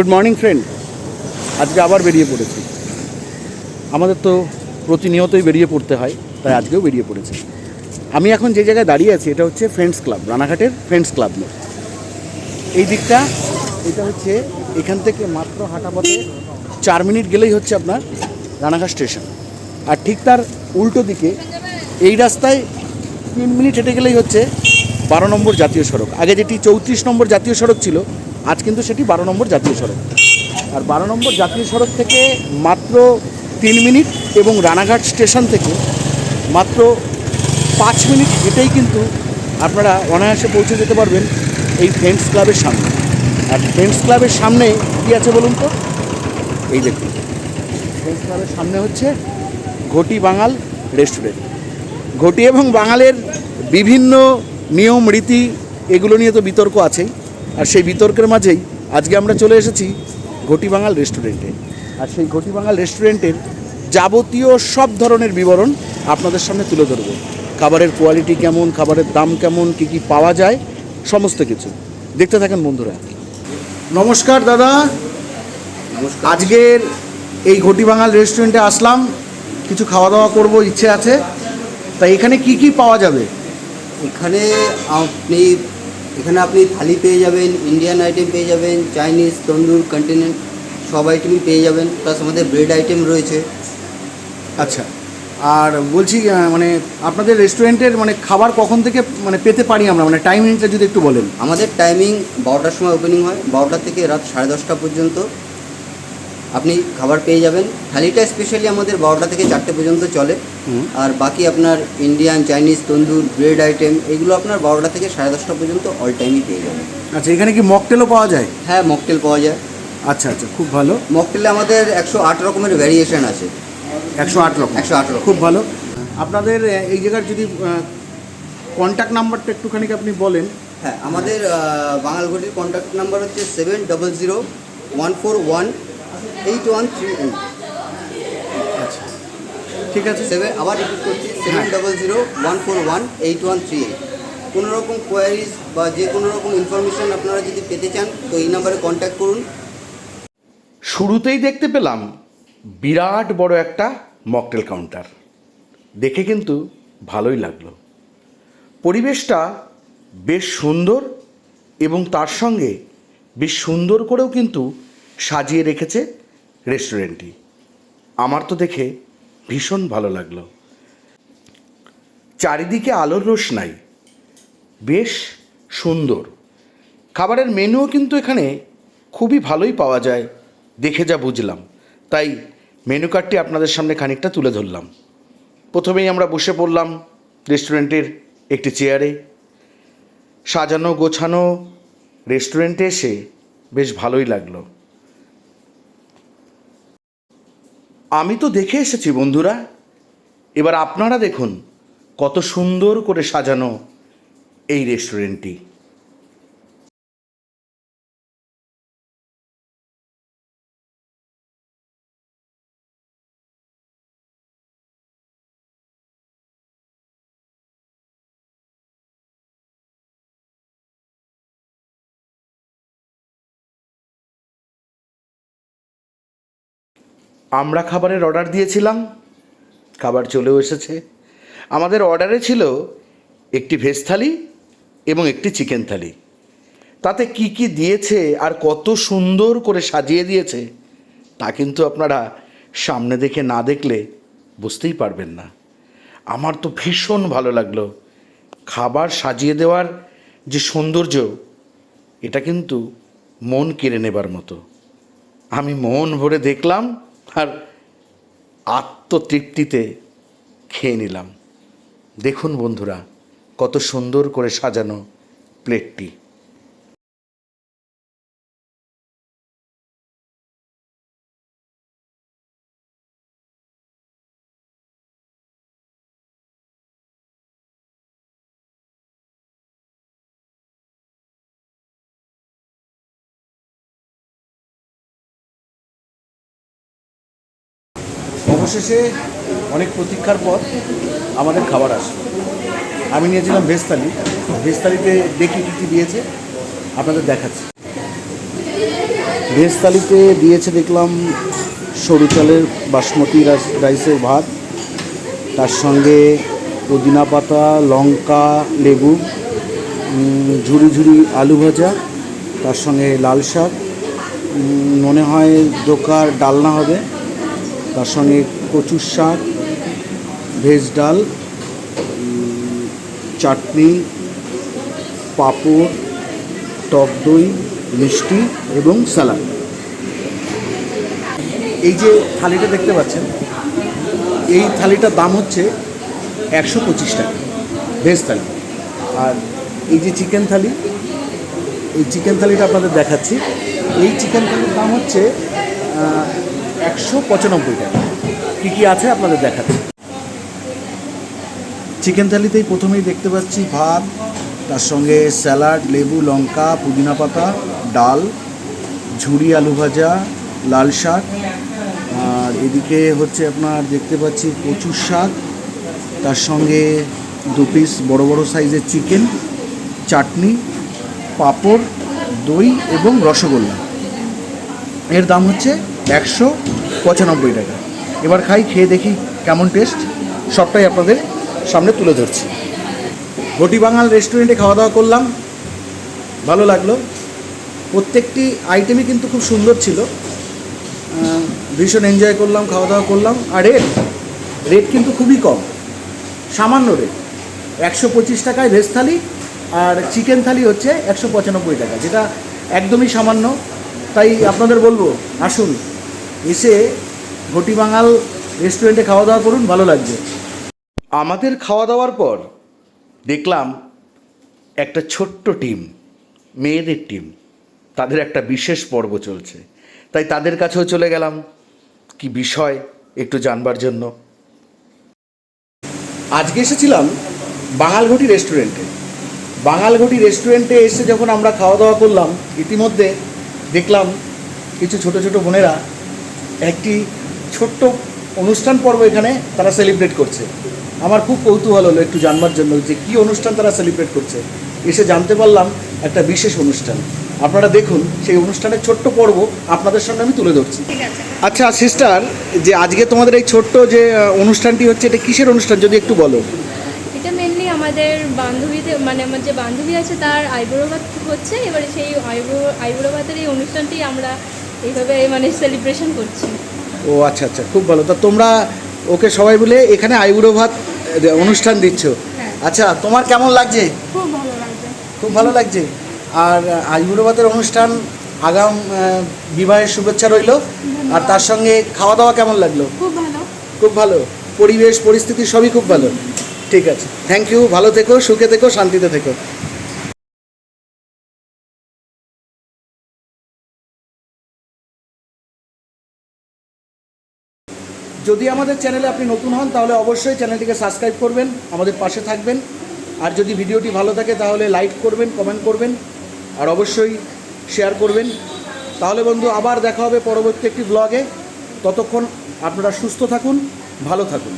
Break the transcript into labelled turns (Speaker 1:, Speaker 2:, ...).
Speaker 1: Good morning friend আজকে আবার বেরিয়ে পড়েছি। আমাদের তো প্রতিনিয়তই বেরিয়ে পড়তে হয়, তাই আজকেও বেরিয়ে পড়েছি। আমি এখন যে জায়গায় দাঁড়িয়ে আছি, এটা হচ্ছে ফ্রেন্ডস ক্লাব রানাঘাটের ফ্রেন্ডস ক্লাব মোড় এই দিকটা, এটা হচ্ছে এখান থেকে মাত্র হাঁটা পথে চার মিনিট গেলেই হচ্ছে আপনার রানাঘাট স্টেশন। আর ঠিক তার উল্টো দিকে, এই রাস্তায় তিন মিনিট হেঁটে গেলেই হচ্ছে বারো নম্বর জাতীয় সড়ক। আগে যেটি চৌত্রিশ নম্বর জাতীয় সড়ক ছিল আজ কিন্তু সেটি বারো নম্বর জাতীয় সড়ক। আর বারো নম্বর জাতীয় সড়ক থেকে মাত্র তিন মিনিট এবং রানাঘাট স্টেশন থেকে মাত্র পাঁচ মিনিট হেঁটেই কিন্তু আপনারা অনায়াসে পৌঁছে যেতে পারবেন এই ফ্রেন্ডস ক্লাবের সামনে। আর ফ্রেন্ডস ক্লাবের সামনে কী আছে বলুন তো? এই দেখুন। ফ্রেন্ডস ক্লাবের সামনে হচ্ছে ঘটি বাঙাল রেস্টুরেন্ট ঘটি এবং বাঙালের বিভিন্ন নিয়ম, রীতি, এগুলো নিয়ে তো বিতর্ক আছেই। আর সেই বিতর্কের মাঝেই আজকে আমরা চলে এসেছি ঘটি বাঙাল রেস্টুরেন্টে আর সেই ঘটি বাঙাল রেস্টুরেন্টের যাবতীয় সব ধরনের বিবরণ আপনাদের সামনে তুলে ধরবো। খাবারের কোয়ালিটি কেমন খাবারের দাম কেমন কী কী পাওয়া যায় সমস্ত কিছু। দেখতে থাকেন বন্ধুরা। নমস্কার দাদা। আজকের এই ঘটি বাঙাল রেস্টুরেন্টে আসলাম। কিছু খাওয়া দাওয়া করব ইচ্ছে আছে। তাই এখানে কি কি পাওয়া যাবে?
Speaker 2: এখানে আপনি এখানে আপনি থালি পেয়ে যাবেন ইন্ডিয়ান আইটেম পেয়ে যাবেন চাইনিজ তন্দুর কন্টিনেন্ট সব আইটেমই পেয়ে যাবেন প্লাস আমাদের ব্রেড আইটেম রয়েছে।
Speaker 1: আচ্ছা আর বলছি মানে আপনাদের রেস্টুরেন্টের মানে খাবার কখন থেকে মানে পেতে পারি আমরা? মানে টাইমিংটা যদি একটু বলেন।
Speaker 2: আমাদের টাইমিং বারোটার সময় ওপেনিং হয় বারোটা থেকে রাত সাড়ে দশটা পর্যন্ত। আপনি খাবার পেয়ে যাবেন। থালিটা স্পেশালি আমাদের বারোটা থেকে চারটে পর্যন্ত চলে। আর বাকি আপনার Indian Chinese tandoor bread item এগুলো আপনার বারোটা থেকে সাড়ে দশটা পর্যন্ত অল টাইমই পেয়ে যাবেন।
Speaker 1: আচ্ছা এখানে কি মকটেলও পাওয়া যায়?
Speaker 2: হ্যাঁ মকটেল পাওয়া যায়।
Speaker 1: আচ্ছা আচ্ছা খুব ভালো।
Speaker 2: মকটেলে আমাদের একশো আট রকমের ভ্যারিয়েশন আছে।
Speaker 1: একশো আট রকম।
Speaker 2: একশো আট রকম।
Speaker 1: খুব ভালো। আপনাদের এই জায়গার যদি কন্ট্যাক্ট নাম্বারটা একটুখানি আপনি বলেন?
Speaker 2: হ্যাঁ আমাদের বাঙালঘটির কন্ট্যাক্ট নাম্বার হচ্ছে seven double zero one four one eight one three eight
Speaker 1: আচ্ছা। ঠিক আছে
Speaker 2: সেভেন আবার রিপিট করছি seven. Double zero one four one eight one three eight কোনো রকম কোয়ারিজ বা যে কোনো রকম ইনফরমেশন আপনারা যদি পেতে চান তো এই নাম্বারে কন্ট্যাক্ট করুন।
Speaker 1: শুরুতেই দেখতে পেলাম বিরাট বড় একটা মকটেল কাউন্টার দেখে কিন্তু ভালোই লাগল। পরিবেশটা বেশ সুন্দর এবং তার সঙ্গে বেশ সুন্দর করেও কিন্তু সাজিয়ে রেখেছে রেস্টুরেন্টটি। আমার তো দেখে ভীষণ ভালো লাগল। চারিদিকে আলোর রোশনাই। বেশ সুন্দর। খাবারের মেনুও কিন্তু এখানে খুবই ভালোই পাওয়া যায়। দেখে যা বুঝলাম। তাই মেনু কার্ডটি আপনাদের সামনে খানিকটা তুলে ধরলাম। প্রথমেই আমরা বসে পড়লাম রেস্টুরেন্টের একটি চেয়ারে। সাজানো গোছানো রেস্টুরেন্টে এসে বেশ ভালোই লাগল। আমি তো দেখে এসেছি বন্ধুরা। এবার আপনারা দেখুন কত সুন্দর করে সাজানো এই রেস্টুরেন্টটি। আমরা খাবারের অর্ডার দিয়েছিলাম, খাবার চলেও এসেছে। আমাদের অর্ডারে ছিল একটি ভেজ থালি এবং একটি চিকেন থালি। তাতে কি কি দিয়েছে আর কত সুন্দর করে সাজিয়ে দিয়েছে, তা কিন্তু আপনারা সামনে দেখে না দেখলে বুঝতেই পারবেন না। আমার তো ভীষণ ভালো লাগল খাবার সাজিয়ে দেওয়ার যে সৌন্দর্য, এটা কিন্তু মন কেড়ে নেবার মতো। আমি মন ভরে দেখলাম আর আত্মতৃপ্তিতে খেয়ে নিলাম। দেখুন বন্ধুরা কত সুন্দর করে সাজানো প্লেটটি। অবশেষে অনেক প্রতীক্ষার পর আমাদের খাবার আসলো। আমি নিয়েছিলাম ভেজ ভেস্তালিতে দেখি কী কী দিয়েছে, আপনাদের দেখাচ্ছি। ভেজ থালিতে দিয়েছে দেখলাম সরু চালের বাসমতি রাইস- রাইসের ভাত, তার সঙ্গে পুদিনা পাতা, লঙ্কা, লেবু ঝুরি ঝুরি আলু ভাজা, তার সঙ্গে লাল শাক মনে হয় দোকার ডালনা হবে, তার সঙ্গে কচুর শাক, ভেজ ডাল চাটনি, পাঁপড়, টক দই, মিষ্টি এবং স্যালাড। এই যে থালিটা দেখতে পাচ্ছেন, এই থালিটার দাম হচ্ছে একশো পঁচিশ টাকা, ভেজ থালি। আর এই যে চিকেন থালি, এই চিকেন থালিটা আপনাদের দেখাচ্ছি। এই চিকেন থালির দাম হচ্ছে একশো পঁচানব্বই টাকা। কী কী আছে আপনাদের দেখাচ্ছি চিকেন থালিতেই প্রথমেই দেখতে পাচ্ছি ভাত, তার সঙ্গে স্যালাড, লেবু, লঙ্কা, পুদিনা পাতা, ডাল, ঝুরি আলু ভাজা, লাল শাক। আর এদিকে হচ্ছে আপনার দেখতে পাচ্ছি কচুর শাক, তার সঙ্গে দু পিস বড় বড় সাইজের চিকেন চাটনি, পাঁপড়, দই এবং রসগোল্লা। এর দাম হচ্ছে একশো পঁচানব্বই টাকা। এবার খাই, খেয়ে দেখি কেমন টেস্ট সবটাই আপনাদের সামনে তুলে ধরছি। ঘটি বাঙাল রেস্টুরেন্টে খাওয়া দাওয়া করলাম। ভালো লাগল। প্রত্যেকটি আইটেমই কিন্তু খুব সুন্দর ছিল। ভীষণ এনজয় করলাম, খাওয়া দাওয়া করলাম। আর রেট রেট কিন্তু খুবই কম। সামান্য রেট একশো পঁচিশ টাকায় ভেজ থালি আর চিকেন থালি হচ্ছে একশো পঁচানব্বই টাকা, যেটা একদমই সামান্য। তাই আপনাদের বলব, আসুন, এসে ঘটি বাঙাল রেস্টুরেন্টে খাওয়া দাওয়া করুন ভালো লাগবে। আমাদের খাওয়া দাওয়ার পর দেখলাম একটা ছোট্ট টিম মেয়েদের টিম তাদের একটা বিশেষ পর্ব চলছে। তাই তাদের কাছেও চলে গেলাম। কি বিষয় একটু জানবার জন্য। আজকে এসেছিলাম বাঙালঘটি রেস্টুরেন্টে। বাঙালঘটি রেস্টুরেন্টে এসে যখন আমরা খাওয়া দাওয়া করলাম ইতিমধ্যে দেখলাম কিছু ছোট ছোট বোনেরা একটি ছোট্ট অনুষ্ঠান পর্ব এখানে তারা সেলিব্রেট করছে। আমার খুব কৌতূহল হলো একটু জানবার জন্য যে কী অনুষ্ঠান তারা সেলিব্রেট করছে। এসে জানতে পারলাম একটা বিশেষ অনুষ্ঠান। আপনারা দেখুন সেই অনুষ্ঠানের ছোট্ট পর্ব আপনাদের সামনে আমি তুলে ধরছি। আচ্ছা সিস্টার যে আজকে তোমাদের এই ছোট্ট যে অনুষ্ঠানটি হচ্ছে এটা কিসের অনুষ্ঠান? যদি একটু বলো।
Speaker 3: এটা মেনলি আমাদের বান্ধবীদের মানে আমার যে বান্ধবী আছে তার আইবুড়ো ভাত হচ্ছে। এবারে সেই আইবুড়ো আইবুড়ো ভাতের এই অনুষ্ঠানটি আমরা এইভাবে মানে সেলিব্রেশন করছি।
Speaker 1: ও আচ্ছা আচ্ছা খুব ভালো। তা তোমরা ওকে সবাই বলে এখানে আইবুড়ো ভাত অনুষ্ঠান দিচ্ছ।
Speaker 3: হ্যাঁ।
Speaker 1: আচ্ছা তোমার কেমন লাগছে?
Speaker 3: খুব ভালো লাগছে।
Speaker 1: খুব ভালো লাগছে? আর আইবুড়ো ভাতের অনুষ্ঠান আগাম বিবাহের শুভেচ্ছা রইল। আর তার সঙ্গে খাওয়া দাওয়া কেমন লাগল?
Speaker 3: খুব ভালো।
Speaker 1: খুব ভালো। পরিবেশ পরিস্থিতি সবই খুব ভালো। ঠিক আছে। থ্যাংক ইউ ভালো থেকো সুখে থেকো শান্তিতে থেকো। যদি আমাদের চ্যানেলে আপনি নতুন হন, তাহলে অবশ্যই চ্যানেলটিকে সাবস্ক্রাইব করবেন, আমাদের পাশে থাকবেন। আর যদি ভিডিওটি ভালো থাকে, তাহলে লাইক করবেন, কমেন্ট করবেন, আর অবশ্যই শেয়ার করবেন। তাহলে বন্ধু, আবার দেখা হবে পরবর্তী একটি ব্লগে ততক্ষণ আপনারা সুস্থ থাকুন, ভালো থাকুন।